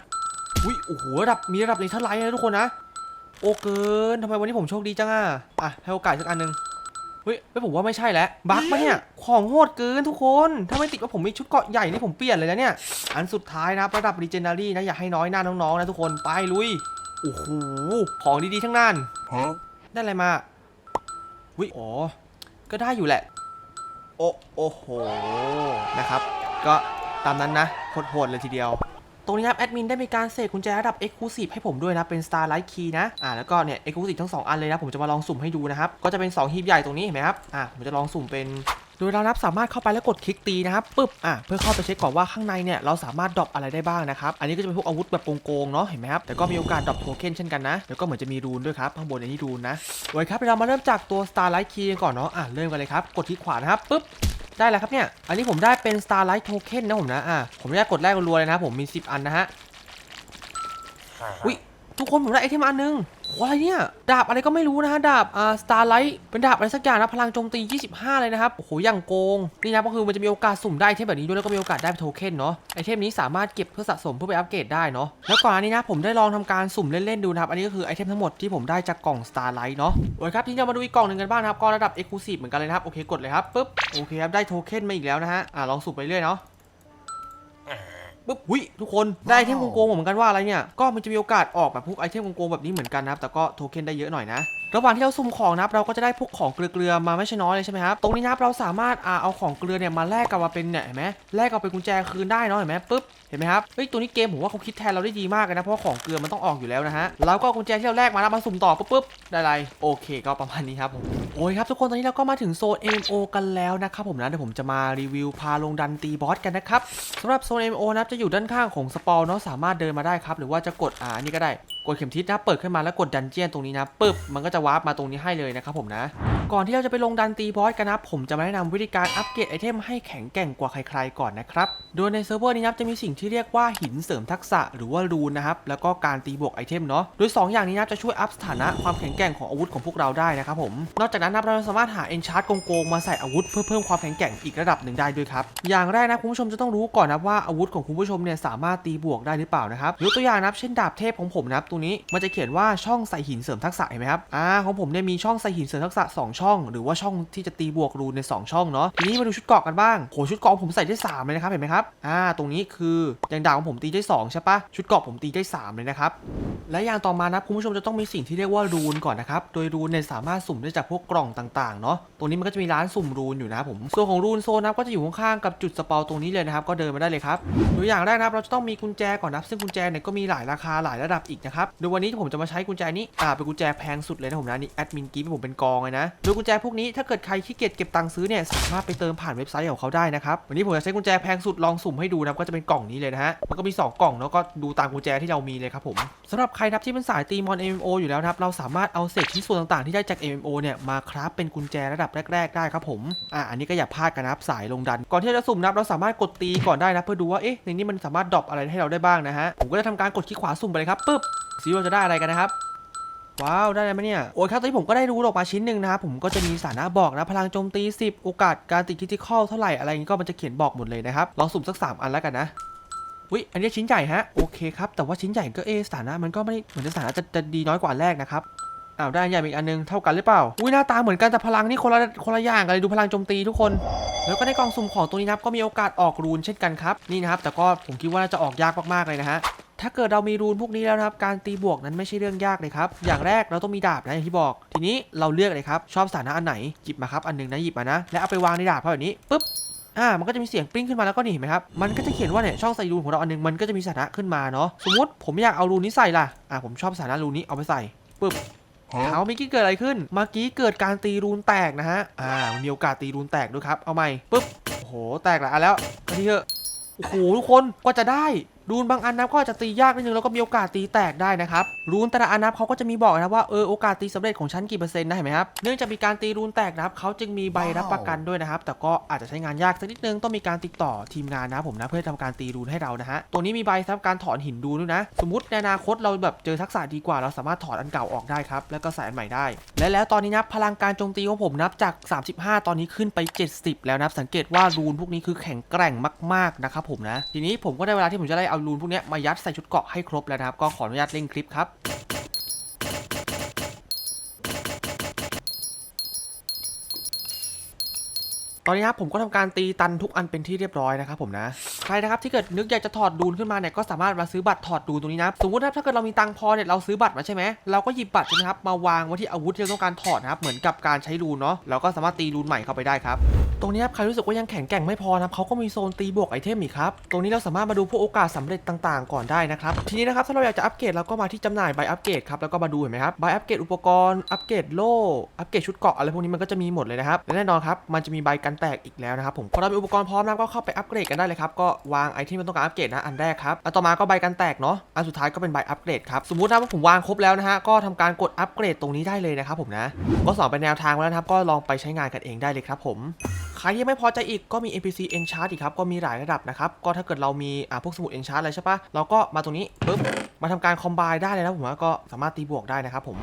อุ้ยโอ้โหระดับมีระดับเลเทอร์ไลท์นะทุกคนนะ โอเกินทำไมวันนี้ผมโชคดีจังอะอะให้โอกาสสักอันหนึ่งเฮ้ยไม่ผมว่าไม่ใช่แล้วบั๊กปะเนี่ยของโหดเกินทุกคน ถ้าไม่ติดว่าผมมีชุดเกราะใหญ่นี่ผมเปลี่ยนเลยนะเนี่ย อันสุดท้ายนะครับระดับ r ีเจนารีนะอย่าให้น้อยหน้าน้องๆนะทุกคนไปลุยโอ้โหของดีๆทั้งนั้น Huh? ได้อะไรมาวิอ๋อก็ได้อยู่แหละ โอ้โอ้โหนะครับ ก็ตามนั้นนะโหดๆเลยทีเดียว ตรงนี้ครับแอดมินได้มีการเสกกุญแจระดับ Exclusive ให้ผมด้วยนะ เป็น Starlight Key นะ อ่าแล้วก็เนี่ย Exclusive ทั้ง 2 อันเลยนะ ผมจะมาลองสุ่มให้ดูนะครับ ก็จะเป็น 2 หีบใหญ่ตรงนี้เห็นไหมครับ อ่าผมจะลองสุ่มเป็นโดยเรานับสามารถเข้าไปแล้วกดคลิกตีนะครับปึ๊บอะเพื่อเข้าไปเช็คก่อนว่าข้างในเนี่ยเราสามารถดรอปอะไรได้บ้างนะครับอันนี้ก็จะเป็นพวกอาวุธแบบโกงๆเนาะเห็นไหมครับแต่ก็มีโอกาสดรอปโทเค็นเช่นกันนะแล้วก็เหมือนจะมีรูนด้วยครับข้างบนอันนี้รูนนะโอเคครับเรามาเริ่มจากตัว Starlight Key ก่อนเนาะอะเริ่มกันเลยครับกดที่ขวานะครับปึ๊บ ได้แล้วครับเนี่ย อันนี้ผมได้เป็น Starlight Token นะผมนะ อะผมไม่ได้กดแรกรัวๆเลยนะผมมี 10 อันนะฮะ อุ๊ย ทุกคนผมได้ไอเทมอันหนึงโหอะไรเนี่ย ดาบอะไรก็ไม่รู้นะฮะ ดาบอ่าสตาร์ไลท์เป็นดาบอะไรสักอย่างนะ พลังโจมตี 25 เลยนะครับ โอ้โหอย่างโกง นี่นะก็คือมันจะมีโอกาสสุ่มได้ไอเทมแบบนี้ด้วย แล้วก็มีโอกาสได้โทเค็นเนาะ ไอเทมนี้สามารถเก็บเพื่อสะสมเพื่อไปอัปเกรดได้เนาะ แล้วก่อนอันนี้นะผมได้ลองทำการสุ่มเล่น ๆ ดูนะครับ อันนี้ก็คือไอเทมทั้งหมดที่ผมได้จากกล่อง Starlight เนาะ โอเคครับ ทีนี้เรามาดูอีกกล่องหนึ่งกันบ้างนะครับก็ระดับ Exclusive เหมือนกันเลยนะครับ โอเคกดเลยครับปึ๊บ โอเคครับได้โทเค็นมาอีกแล้วนะฮะอ่าลองสุ่มไปเรื่อยเนาะ ปุ๊บหุยทุกคนได้ไอเทมโกงๆเหมือนกันว่าอะไรเนี่ยก็มันจะมีโอกาสออกแบบพวกไอเทมโกงๆแบบนี้เหมือนกันนะครับแต่ก็โทเค็นได้เยอะหน่อยนะ ระหว่างที่เราสุ่มของนะครับเราก็จะได้พวกของเกลือๆมาไม่ใช่น้อยเลยใช่ไหมครับตรงนี้นะครับเราสามารถอ่าเอาของเกลือเนี่ยมาแลกกับมาเป็นเนี่ยเห็นไหมแลกเอาเป็นกุญแจคืนได้เนาะเห็นไหมปุ๊บเห็นไหมครับเฮ้ยตัวนี้เกมผมว่าเขาคิดแทนเราได้ดีมากเลยนะเพราะของเกลือมันต้องออกอยู่แล้วนะฮะเราก็กุญแจที่เราแลกมาแล้วมาสุ่มต่อปุ๊บปุ๊บได้ไรโอเค ก็ประมาณนี้ครับผมโอ้ยครับทุกคนตอนนี้เราก็มาถึงโซน MO กันแล้วนะครับผมนะเดี๋ยวผมจะมารีวิวพาลงดันตีบอสกันนะครับสำหรับโซน MO นะครับจะอยู่ด้านข้างของสปอลเนาะสามารถเดินมาได้ครับหรือว่าจะกดอ่านนี้ก็ได้ กดเข็มทิศนะเปิดขึ้นมาแล้วกดดันเจียนตรงนี้นะปึ๊บมันก็จะวาร์ปมาตรงนี้ให้เลยนะครับผมนะ ก่อนที่เราจะไปลงดันตีบอสกันนะผมจะมาแนะนำวิธีการอัปเกรดไอเทมให้แข็งแกร่งกว่าใครๆก่อนนะครับ โดยในเซิร์ฟเวอร์นี้นะจะมีสิ่งที่เรียกว่าหินเสริมทักษะหรือว่ารูนนะครับแล้วก็การตีบวกไอเทมเนาะโดย 2 อย่างนี้นะจะช่วยอัพสถานะความแข็งแกร่งของอาวุธของพวกเราได้นะครับผมนอกจากนั้นนะเราสามารถหาเอนชาร์ตโกงๆมาใส่อาวุธเพื่อเพิ่มความแข็งแกร่งอีกระดับหนึ่งได้ด้วยครับอย่างแรกนะคุณผู้ชมจะต้องรู้ก่อนนะว่าอาวุธของคุณผู้ชมเนี่ยสามารถตีบวกได้หรือเปล่านะครับยกตัวอย่างนะเช่นดาบเทพของผมนะตรงนี้มันจะเขียนว่าช่องใส่หินเสริมทักษะเห็นไหมครับอ่าของผมเนี่ยมีช่องใส่หินเสริมทักษะสองช่อง หรือว่าช่องที่จะตีบวกรูนในสองช่องเนาะทีนี้มาดูชุดเกราะกันบ้างโหชุดเกราะผมใส่ได้สามเลยนะครับเห็นไหมครับอ่าตรงนี้คืออย่างดาบของผมตีได้สองใช่ปะชุดเกราะผมตีได้สามเลยนะครับและอย่างต่อมานะคุณผู้ชมจะต้องมีสิ่งที่เรียกว่ารูนก่อนนะครับโดยรูนเนี่ยสามารถสุ่มได้จากพวกกล่องต่างๆเนาะตรงนี้มันก็จะมีร้านสุ่มรูนอยู่นะครับผมส่วนของรูนโซนนับก็จะอยู่ข้างๆกับจุดสปาตรงนี้เลยนะครับก็เดินมาได้เลยครับตัวอย่างแรกนะครับเราจะต้องมีกุญแจก่อนนะครับซึ่งกุญแจเนี่ยก็มีหลายราคาหลายระดับอีกนะครับโดยวันนี้ผมจะมาใช้กุญแจนี้อ่าเป็นกุญแจแพงสุดเลยนะผมนะนี่แอดมินกีให้ผมเป็นกองเลยนะโดยกุญแจพวกนี้ถ้าเกิดใครขี้เกียจเก็บตังค์ซื้อเนี่ยสามารถไปเติมผ่านเว็บไซต์ของเขาได้นะครับวันนี้ผมจะใช้กุญแจแพงสุดลองสุ่มให้ดูนะก็จะเป็นกล่องนี้เลยนะฮะมันก็มีสองกล่องเนาะก็ดูตามกุญแจที่เรามีเลยครับผมสำหรับใครนะครับที่เป็นสายตีมอน MMO อยู่แล้วนะครับเราสามารถเอาเศษชิ้นส่วนต่างๆ ที่ได้จาก MMO เนี่ยมาคราฟเป็นกุญแจระดับแรก ๆ ได้ครับผมอ่าอันนี้ก็อย่าพลาดกันนะครับสายลงดัน ก่อนที่จะสุ่มนับเราสามารถกดตีก่อนได้นะเพื่อดูว่าเอ๊ะในนี้มันสามารถดรอปอะไรให้เราได้บ้างนะฮะผมก็ได้ทำการกดคลิกขวาสุ่มไปเลยครับปึ๊บซิว่าจะได้อะไรกันนะครับว้าวได้ไหมเนี่ยโอ้ยครับตอนนี้ผมก็ได้รู้ออกมาชิ้นหนึ่งนะครับผมก็จะมีสานะบอกนะพลังโจมตี 10 โอกาสการติดคิติคอลเท่าไหร่อะไรอย่างนี้ก็มันจะเขียนบอกหมดเลยนะครับลองสุ่มสัก 3 อันแล้วกันนะวิอันนี้ชิ้นใหญ่ฮะโอเคครับแต่ว่าชิ้นใหญ่ก็เอสถานะมันก็ไม่เหมือนสถานะจะจะดีน้อยกว่าแรกนะครับ อ้าวได้อันใหญ่อีกอันนึงเท่ากันหรือเปล่า อุ้ยหน้าตาเหมือนกันแต่พลังนี่คนละคนละอย่างกันเลยดูพลังโจมตีทุกคน แล้วก็ในกล่องสุ่มของตัวนี้นะครับก็มีโอกาสออกรูนเช่นกันครับนี่นะครับแต่ก็ผมคิดว่าน่าจะออกยากมากๆเลยนะฮะถ้าเกิดเรามีรูนพวกนี้แล้วนะครับ การตีบวกนั้นไม่ใช่เรื่องยากเลยครับ อย่างแรกเราต้องมีดาบนะอย่างที่บอก ทีนี้เราเลือกเลยครับ ชอบสถานะอันไหน หยิบมาครับ อันหนึงนะ หยิบมานะ แล้วเอาไปวางในดาบเขาแบบนี้ปุ๊บ อ่า มันก็จะมีเสียงปริ้งขึ้นมาแล้วก็นี่เห็นไหมครับ มันก็จะเขียนว่าเนี่ยช่องใส่รูนของเราอันนึง มันก็จะมีสถานะขึ้นมาเนาะ สมมติผมอยากเอารูนนี้ใส่ล่ะ อ่าผมชอบสถานะรูนนี้เอาไปใส่ปึ๊บ เท้าเมื่อกี้เกิดอะไรขึ้น เมื่อกี้เกิดการตีรูนแตกนะฮะ อ่ามีโอกาสตีรูนแตกด้วยครับ เอาใหม่ปึ๊บ โอ้โห แตกละอะแล้วก็ทีเถอะ โอ้โหทุกคนก็จะได้ รูนบางอันนะก็อาจจะตียากนิดนึงแล้วก็มีโอกาสตีแตกได้นะครับรูนแต่ละอันนะเขาก็จะมีบอกนะว่าเออโอกาสตีสำเร็จของฉันกี่เปอร์เซ็นต์นะเห็นไหมครับเนื่องจากมีการตีรูนแตกนะครับเขาจึงมีใบรับประกันด้วยนะครับ แต่ก็อาจจะใช้งานยากสักนิดนึงต้องมีการติดต่อทีมงานนะผมนะเพื่อทำการตีรูนให้เรานะฮะตัวนี้มีใบสำหรับการถอนหินดูด้วยนะ สมมติในอนาคตเราแบบเจอทักษะดีกว่าเราสามารถถอดอันเก่าออกได้ครับแล้วก็ใส่อันใหม่ได้ และแล้วตอนนี้นะพลังการโจมตีของผมนับจาก 35 ตอนนี้ขึ้นไป 70 แล้วนะสังเกตว่ารูนพวกนี้คือแข็งแกร่งมากๆนะครับผมนะทีนี้ผมก็ได้เวลาที่ผมจะได้เอาลูนพวกนี้มายัดใส่ชุดเกาะให้ครบแล้วนะครับ ก็ขออนุญาตเร่งคลิปครับ ตอนนี้ครับผมก็ทำการตีตันทุกอันเป็นที่เรียบร้อยนะครับผมนะใครนะครับที่เกิดนึกอยากจะถอดดูนขึ้นมาเนี่ยก็สามารถมาซื้อบัตรถอดดูนตรงนี้นะสมมตินะครับถ้าเกิดเรามีตังพอเนี่ยเราซื้อบัตรมาใช่ไหมเราก็หยิบบัตรใช่ไหมครับมาวางไว้ที่อาวุธที่เราต้องการถอดนะครับเหมือนกับการใช้รูนเนาะเราก็สามารถตีรูนใหม่เข้าไปได้ครับตรงนี้ครับใครรู้สึกว่ายังแข็งแกร่งไม่พอนะครับเขาก็มีโซนตีบวกไอเทมอีกครับตรงนี้เราสามารถมาดูพวกโอกาสสำเร็จต่างๆ ก่อนได้นะครับทีนี้นะครับถ้าเราอยากจะอัปเกรดเราก็มาที่จำหน่ายใบอัปเกรดครับแล้วก็มาดูเห็นไหมครับใบอัปเกรดอุปกรณ์อัปเกรดโล่อัปเกรดชุดเกราะอะไรพวกนี้มันก็จะมีหมดเลยนะครับและแน่นอนครับมันจะมีใบกันแตกอีกแล้วนะครับผมพอเรามีอุปกรณ์พร้อมแล้วก็เข้าไปอัปเกรดกันได้เลยครับก็วางไอเทมที่ต้องการอัปเกรดนะอันแรกครับอันต่อมาก็ใบกันแตกเนาะอันสุดท้ายก็เป็นใบอัปเกรดครับสมมุตินะว่าผมวางครบแล้วนะฮะก็ทำการกดอัปเกรดตรงนี้ได้เลยนะครับผมนะก็สอนเป็นแนวทางแล้วนะครับก็ลองไปใช้งานกันเองได้เลยครับผมใครที่ไม่พอใจอีกก็มี NPC Enchant อีกครับก็มีหลายระดับนะครับก็ถ้าเกิดเรามีอ่าพวกสมุด Enchant อะไรใช่ปะเราก็มาตรงนี้ปุ๊บมาทำการคอมไบได้เลยนะผมว่าก็สามารถตีบวกได้นะครับผม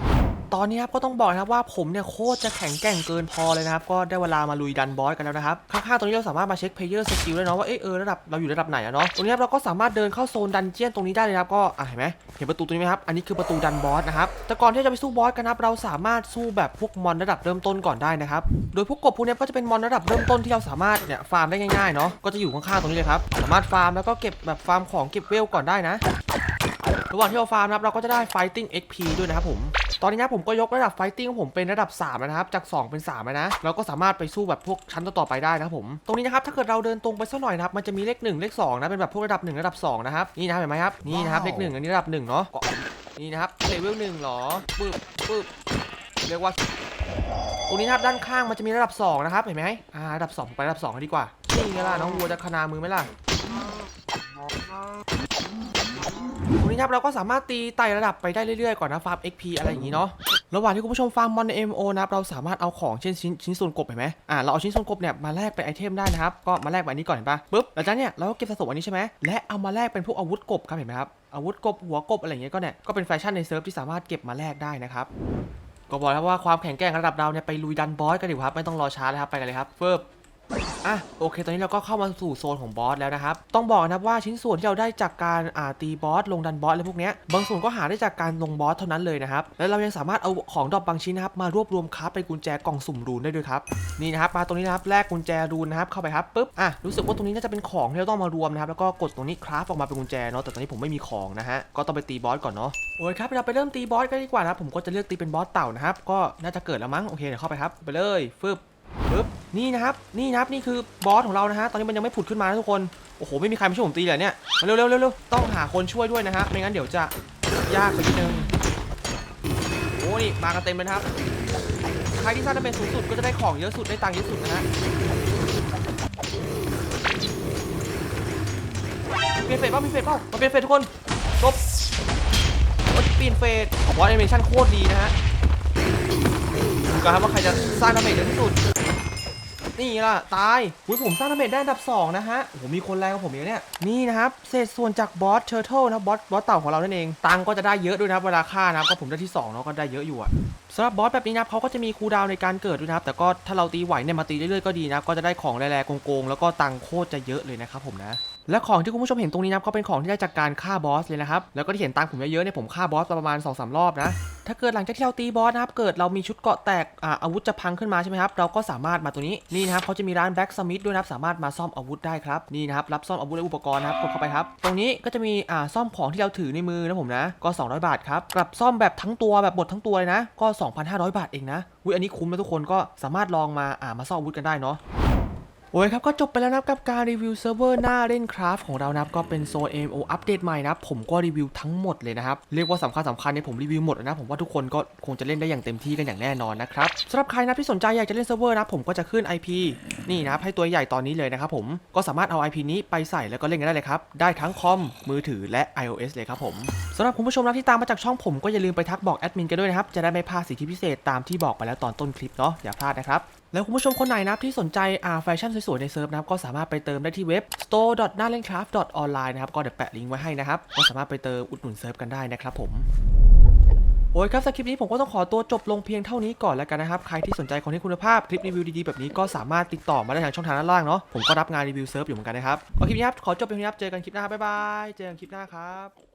ตอนนี้ครับก็ต้องบอกนะครับว่าผมเนี่ยโคตรจะแข็งแกร่งเกินพอเลยนะครับ ก็ได้เวลามาลุยดันบอสกันแล้วนะครับ ข้างๆตรงนี้เราสามารถมาเช็คเพลเยอร์สกิลได้เนาะว่าเออเออระดับเราอยู่ระดับไหนอะเนาะ ตรงนี้ครับเราก็สามารถเดินเข้าโซนดันเจียนตรงนี้ได้เลยครับก็เห็นไหมเห็นประตูตรงนี้ไหมครับ อันนี้คือประตูดันบอสนะครับ แต่ก่อนที่จะไปสู้บอสกันนะครับเราสามารถสู้แบบพวกมอนระดับเริ่มต้นก่อนได้นะครับ โดยพวกกบพวกเนี้ยก็จะเป็นมอนระดับเริ่มต้นที่เราสามารถเนี่ยฟาร์มได้ง่ายๆเนาะ ก็จะอยู่ข้างๆตรงนี้เลยครับ สามารถฟาร์มแล้วก็เก็บแบบฟาร์มของเก็บเวลก่อนได้นะระหว่างที่เราฟาร์มนะครับเราก็จะได้ fighting XP ด้วยนะครับผม ตอนนี้นะผมก็ยกระดับ fighting ของผมเป็นระดับ3แล้วนะครับ จาก 2 เป็น3แล้วนะ เราก็สามารถไปสู้แบบพวกชั้นต่อๆไปได้นะครับผม ตรงนี้นะครับถ้าเกิดเราเดินตรงไปสักหน่อยนะครับ มันจะมีเลข 1 เลข2นะเป็นแบบพวกระดับ 1 ระดับ2นะครับ นี่นะครับเห็นไหมครับ นี่นะครับเลข1อันนี้ระดับ1เนาะก็นี่นะครับเลเวล1หรอปึ๊บปึ๊บเรียกว่า ตรงนี้นะครับด้านข้างมันจะมีระดับ2นะครับเห็นไหมอ่าระดับ 2 ไประดับ2กันดีกว่า นี่ไงล่ะน้องวัวจะขนามือไหมล่ะ ตรงนี้ครับเราก็สามารถตีไต่ระดับไปได้เรื่อยๆก่อนนะฟาร์ม XP อะไรอย่างนี้เนาะระหว่างที่คุณผู้ชมฟาร์มมอนใน MO นะครับเราสามารถเอาของเช่นชิ้นชิ้นส่วนกบเห็นไหมอ่าเราเอาชิ้นส่วนกบเนี่ยมาแลกเป็นไอเทมได้นะครับก็มาแลกแบบนี้ก่อนเห็นปะปุ๊บหลังจากเนี่ยเราก็เก็บสะสมอันนี้ใช่ไหมและเอามาแลกเป็นพวกอาวุธกบครับเห็นไหมครับอาวุธกบหัวกบอะไรอย่างเงี้ยก็เนี่ยก็เป็นแฟชั่นในเซิร์ฟที่สามารถเก็บมาแลกได้นะครับก็บอกแล้วว่าความแข็งแกร่งระดับเราเนี่ยไปลุยดันบอสกันดีกว่าครับไม่ต้องรอช้าเลยครับไปกันเลยครับเฟิบ อะโอเค ตอนนี้เราก็เข้ามาสู่โซนของบอสแล้วนะครับ ต้องบอกนะครับว่าชิ้นส่วนที่เราได้จากการอ่าตีบอสลงดันบอสอะไรพวกเนี้ยบางส่วนก็หาได้จากการลงบอสเท่านั้นเลยนะครับ แล้วเรายังสามารถเอาของดรอปบางชิ้นนะครับมารวบรวมคราฟเป็นกุญแจกล่องสุ่มรูนได้ด้วยครับนี่นะครับมาตรงนี้นะครับแลกกุญแจรูนนะครับเข้าไปครับปุ๊บอะรู้สึกว่าตรงนี้น่าจะเป็นของที่เราต้องมารวมนะครับแล้วก็กดตรงนี้คราฟออกมาเป็นกุญแจเนาะแต่ตอนนี้ผมไม่มีของนะฮะก็ต้องไปตีบอสก่อนเนาะโอ้ยครับเราไปเริ่มตีบอสกันดีกว่านะผมก็จะเลือกตีเป็นบอสเต่านะครับก็น่าจะเกิดแล้วมั้งโอเคเดี๋ยวเข้าไปครับไปเลยฟึบ ปึ๊บนี่นะครับนี่นะครับนี่คือบอสของเรานะฮะตอนนี้มันยังไม่ผุดขึ้นมานะทุกคนโอ้โหไม่มีใครมาช่วยผมตีเลยเนี่ยมาเร็วเร็วเร็วเร็วต้องหาคนช่วยด้วยนะฮะไม่งั้นเดี๋ยวจะยากไปนิดนึงโอ้นี่มากันเต็มเลยครับใครที่สร้างดาเมจสูงสุดก็จะได้ของเยอะสุดได้ตังค์เยอะสุดนะฮะเปลี่ยนเฟสเปล่ามีเฟสเปล่ามาเปลี่ยนเฟสทุกคนจบโอ้ยเปลี่ยนเฟสบอสแอนิเมชั่นโคตรดีนะฮะ ดูกันครับว่าใครจะสร้างดาเมจเยอะที่สุด นี่ล่ะ ตายอุ้ยผมสร้างดาเมจได้อันดับ 2 นะฮะ โอ้โห มีคนแรงกว่าผมอีกเนี่ย นี่นะครับ เศษส่วนจากบอสเชอร์เทิลนะบอสบอสเต่าของเรานั่นเอง ตังก็จะได้เยอะด้วยนะเวลาฆ่านะก็ผมได้ที่2เนาะก็ได้เยอะอยู่อะสำหรับบอสแบบนี้นะเขาก็จะมีคูลดาวในการเกิดด้วยนะครับ แต่ก็ถ้าเราตีไหวเนี่ยมาตีเรื่อยๆก็ดีนะก็จะได้ของแรงๆโกงๆแล้วก็ตังโคตรจะเยอะเลยนะครับผมนะ และของที่คุณผู้ชมเห็นตรงนี้นับก็เป็นของที่ได้จากการฆ่าบอสเลยนะครับ แล้วก็ที่เห็นตามผมเยอะๆเนี่ยผมฆ่าบอสประมาณ2อสรอบนะ ถ้าเกิดหลังจากที่เราตีบอสนะครับ เกิดเรามีชุดเกาะแตกอาอาวุธจะพังขึ้นมาใช่ไหมครับ เราก็สามารถมาตัวนี้ นี่นะครับเขาจะมีร้านแบ็กสมิธด้วยนะครับสามารถมาซ่อมอาวุธได้ครับ นี่นะครับรับซ่อมอาวุธและอุปกรณ์นะครับกดเข้าไปครับ ตรงนี้ก็จะมีอ่าซ่อมของที่เราถือในมือนะผมนะ ก็ 200 บาทครับ กลับซ่อมแบบทั้งตัวแบบหมดทั้งตัวเลยนะ ก็ 2,500 บาทเองนะอุ้ยอันนี้คุ้มนะทุกคนก็สามารถลองมาอ่ามาซ่อมอาวุธกันได้เนาะ โอ้ยครับก็จบไปแล้วนะครับกับการรีวิวเซิร์ฟเวอร์หน้าเล่นคราฟของเรานะครับก็เป็นโซ MO อัปเดตใหม่นะครับผมก็รีวิวทั้งหมดเลยนะครับเรียกว่าสำคัญสำคัญเนี่ยผมรีวิวหมดนะผมว่าทุกคนก็คงจะเล่นได้อย่างเต็มที่กันอย่างแน่นอนนะครับสำหรับใครนะที่สนใจอยากจะเล่นเซิร์ฟเวอร์นะผมก็จะขึ้น IP นี่นะครับให้ตัวใหญ่ตอนนี้เลยนะครับผมก็สามารถเอา IP นี้ไปใส่แล้วก็เล่นกันได้เลยครับได้ทั้งคอมมือถือและ iOS เลยครับผมสำหรับคุณผู้ชมนะที่ตามมาจากช่องผมก็อย่าลืมไปทักบอกแอดมินกันด้วยนะครับจะได้ไม่พลาดสิทธิพิเศษตามที่บอกไปแล้วตอนต้นคลิปเนาะอย่าพลาดนะครับ แล้วคุณผู้ชมคนไหนนะครับที่สนใจอาแฟชั่นสวยๆในเซิร์ฟนะครับก็สามารถไปเติมได้ที่เว็บ store n a l e n c r a f t online นะครับก็เดี๋ยวแปะลิงก์ไว้ให้นะครับก็สามารถไปเติมอุดหนุนเซิร์ฟกันได้นะครับผมโอ้ยครับสำหรับคลิปนี้ผมก็ต้องขอตัวจบลงเพียงเท่านี้ก่อนแล้วกันนะครับ ใครที่สนใจคอนเทนต์คุณภาพคลิปรีวิวดีๆ แบบนี้ก็สามารถติดต่อมาได้ทางช่องทางด้านล่างเนาะผมก็รับงานรีวิวเซิร์ฟอยู่เหมือนกันนะครับก็คลิปนี้ครับขอจบเพียงนี้ครับเจอกันคลิปหน้าครับบ๊ายบายเจอกันคลิปหน้าครับ